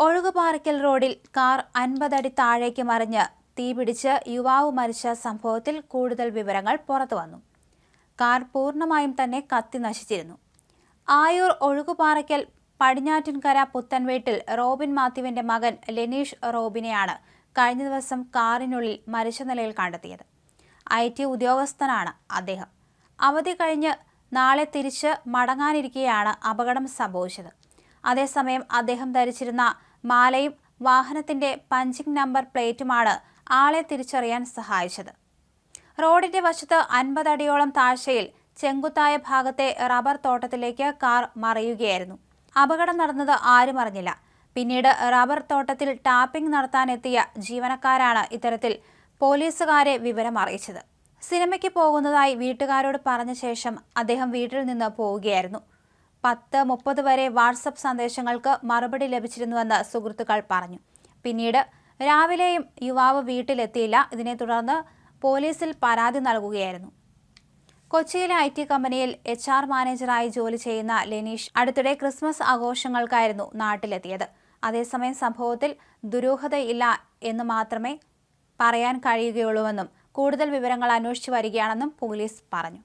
ഒഴുകുപാറയ്ക്കൽ റോഡിൽ കാർ അൻപതടി താഴേക്ക് മറിഞ്ഞ് തീപിടിച്ച് യുവാവ് മരിച്ച സംഭവത്തിൽ കൂടുതൽ വിവരങ്ങൾ പുറത്തുവന്നു കാർ പൂർണമായും തന്നെ കത്തി നശിച്ചിരുന്നു. ആയൂർ ഒഴുകുപാറയ്ക്കൽ പടിഞ്ഞാറ്റിൻകര പുത്തൻവീട്ടിൽ റോബിൻ മാത്യുവിന്റെ മകൻ ലെനീഷ് റോബിനെയാണ് കഴിഞ്ഞ ദിവസം കാറിനുള്ളിൽ മരിച്ച നിലയിൽ കണ്ടെത്തിയത്. ഐ ടി ഉദ്യോഗസ്ഥനാണ് അദ്ദേഹം. അവധി കഴിഞ്ഞ് നാളെ തിരിച്ച് മടങ്ങാനിരിക്കെയാണ് അപകടം സംഭവിച്ചത്. അതേസമയം അദ്ദേഹം ധരിച്ചിരുന്ന മാലയും വാഹനത്തിന്റെ പഞ്ചിങ് നമ്പർ പ്ലേറ്റുമാണ് ആളെ തിരിച്ചറിയാൻ സഹായിച്ചത്. റോഡിന്റെ വശത്ത് അൻപതടിയോളം താഴ്ചയിൽ ചെങ്കുത്തായ ഭാഗത്തെ റബ്ബർ തോട്ടത്തിലേക്ക് കാർ മറിയുകയായിരുന്നു. അപകടം നടന്നത് ആരും അറിഞ്ഞില്ല. പിന്നീട് റബ്ബർ തോട്ടത്തിൽ ടാപ്പിംഗ് നടത്താനെത്തിയ ജീവനക്കാരാണ് ഇത്തരത്തിൽ പോലീസുകാരെ വിവരം അറിയിച്ചത്. സിനിമയ്ക്ക് പോകുന്നതായി വീട്ടുകാരോട് പറഞ്ഞ ശേഷം അദ്ദേഹം വീട്ടിൽ നിന്ന് പോവുകയായിരുന്നു. പത്ത് മുപ്പത് വരെ വാട്സപ്പ് സന്ദേശങ്ങൾക്ക് മറുപടി ലഭിച്ചിരുന്നുവെന്ന് സുഹൃത്തുക്കൾ പറഞ്ഞു. പിന്നീട് രാവിലെയും യുവാവ് വീട്ടിലെത്തിയില്ല. ഇതിനെ തുടർന്ന് പോലീസിൽ പരാതി നൽകുകയായിരുന്നു. കൊച്ചിയിലെ ഐ ടി കമ്പനിയിൽ എച്ച് ആർ മാനേജറായി ജോലി ചെയ്യുന്ന ലെനീഷ് അടുത്തിടെ ക്രിസ്മസ് ആഘോഷങ്ങൾക്കായിരുന്നു നാട്ടിലെത്തിയത്. അതേസമയം സംഭവത്തിൽ ദുരൂഹതയില്ല എന്ന് മാത്രമേ പറയാൻ കഴിയുകയുള്ളൂവെന്നും കൂടുതൽ വിവരങ്ങൾ അന്വേഷിച്ചു വരികയാണെന്നും പോലീസ് പറഞ്ഞു.